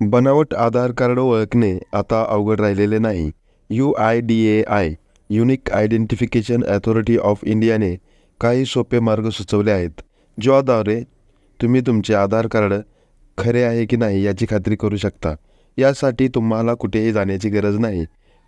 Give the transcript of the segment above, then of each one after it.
बनावट आधार कार्ड ओळखणे आता अवघड राहिलेले नाही. U I D A I unique identification authority of इंडियाने काही सोपे मार्ग सुचवले आहेत ज्याद्वारे तुम्ही तुमचे आधार कार्ड खरे आहे की नाही याची खात्री करू शकता. यासाठी तुम्हाला कुठेही जाण्याची गरज नाही.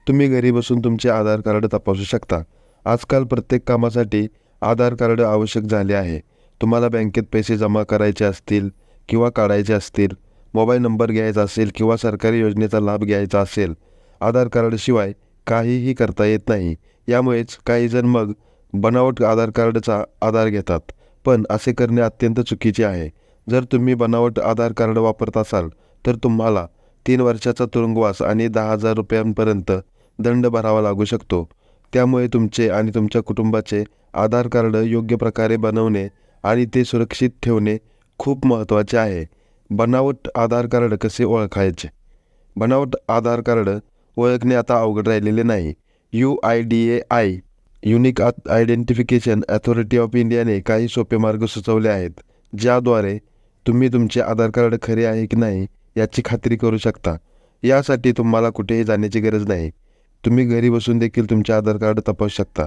तुम्ही घरी बसून तुमचे आधार कार्ड तपासू शकता. आजकाल प्रत्येक कामासाठी आधार कार्ड आवश्यक झाले आहे. तुम्हाला बँकेत पैसे जमा करायचे असतील किंवा काढायचे असतील मोबाईल नंबर घ्यायचा असेल किंवा सरकारी योजनेचा लाभ घ्यायचा असेल आधार कार्डशिवाय काहीही करता येत नाही. यामुळेच काहीजण मग बनावट आधार कार्डचा आधार घेतात. पण असे करणे अत्यंत चुकीचे आहे. जर तुम्ही बनावट आधार कार्ड वापरत असाल तर तुम्हाला तीन वर्षाचा तुरुंगवास आणि दहा हजार रुपयांपर्यंत दंड भरावा लागू शकतो. त्यामुळे तुमचे आणि तुमच्या कुटुंबाचे आधार कार्ड योग्य प्रकारे बनवणे आणि ते सुरक्षित ठेवणे खूप महत्त्वाचे आहे. बनावट आधार कार्ड कसे ओळखायचे? बनावट आधार कार्ड ओळखणे आता अवघड राहिलेले नाही. U I D A I unique identification authority of इंडियाने काही सोपे मार्ग सुचवले आहेत ज्याद्वारे तुम्ही तुमचे आधार कार्ड खरे आहे की नाही याची खात्री करू शकता. यासाठी तुम्हाला कुठेही जाण्याची गरज नाही. तुम्ही घरी बसून देखील तुमचे आधार कार्ड तपासू शकता.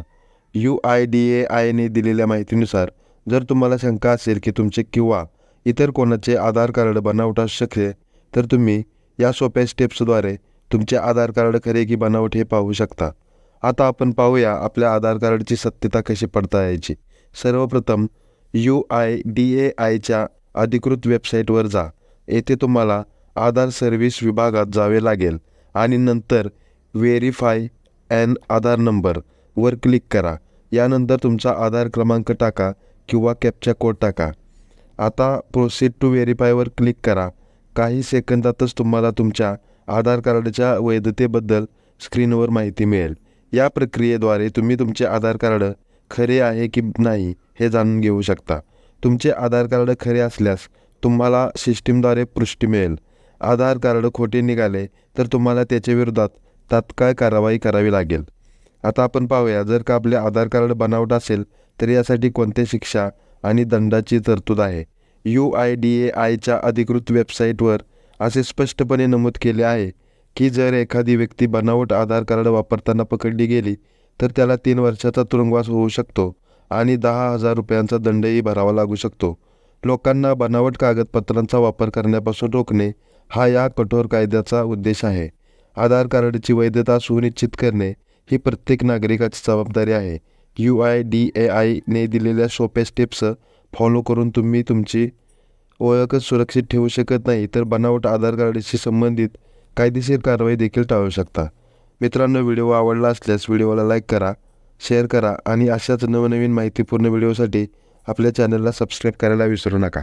यू आय डी ए आयने दिलेल्या माहितीनुसार जर तुम्हाला शंका असेल की तुमचे किंवा इतर कोणाचे आधार कार्ड बनावट असू शकते तर तुम्ही या सोप्या स्टेप्सद्वारे तुमचे आधार कार्ड खरे की बनावट हे पाहू शकता. आता आपण पाहूया आपल्या आधार कार्डची सत्यता कशी पडताळायची सर्वप्रथम यू आय डी ए आयच्या अधिकृत वेबसाईटवर जा. येथे तुम्हाला आधार सर्व्हिस विभागात जावे लागेल आणि नंतर व्हेरीफाय अँड आधार नंबर वर क्लिक करा. यानंतर तुमचा आधार क्रमांक टाका किंवा कॅपचा कोड टाका. आता प्रोसीड टू व्हेरीफायवर क्लिक करा. काही सेकंदातच तुम्हाला तुमच्या आधार कार्डच्या वैधतेबद्दल स्क्रीनवर माहिती मिळेल. या प्रक्रियेद्वारे तुम्ही तुमचे आधार कार्ड खरे आहे की नाही हे जाणून घेऊ शकता. तुमचे आधार कार्ड खरे असल्यास तुम्हाला सिस्टीमद्वारे पुष्टी मिळेल. आधार कार्ड खोटे निघाले तर तुम्हाला त्याच्या विरोधात तात्काळ कारवाई करावी लागेल. आता आपण पाहूया जर का आपले आधार कार्ड बनावट असेल तर यासाठी कोणत्या शिक्षा आणि दंडाची तरतूद आहे. यू आय डी ए आयच्या अधिकृत वेबसाईटवर असे स्पष्टपणे नमूद केले आहे की जर एखादी व्यक्ती बनावट आधार कार्ड वापरताना पकडली गेली तर त्याला तीन वर्षाचा तुरुंगवास होऊ शकतो आणि दहा हजार रुपयांचा दंडही भरावा लागू शकतो. लोकांना बनावट कागदपत्रांचा वापर करण्यापासून रोखणे हा या कठोर कायद्याचा उद्देश आहे. आधार कार्डची वैधता सुनिश्चित करणे ही प्रत्येक नागरिकाची जबाबदारी आहे. यू आय डी ए आयने दिलेल्या सोप्या स्टेप्स फॉलो करून तुम्ही तुमची ओळखच सुरक्षित ठेवू शकत नाही तर बनावट आधार कार्डशी संबंधित कायदेशीर कारवाई देखील टाळू शकता. मित्रांनो व्हिडिओ आवडला असल्यास व्हिडिओला लाईक करा शेअर करा आणि अशाच नवनवीन माहितीपूर्ण व्हिडिओसाठी आपल्या चॅनलला सबस्क्राईब करायला विसरू नका.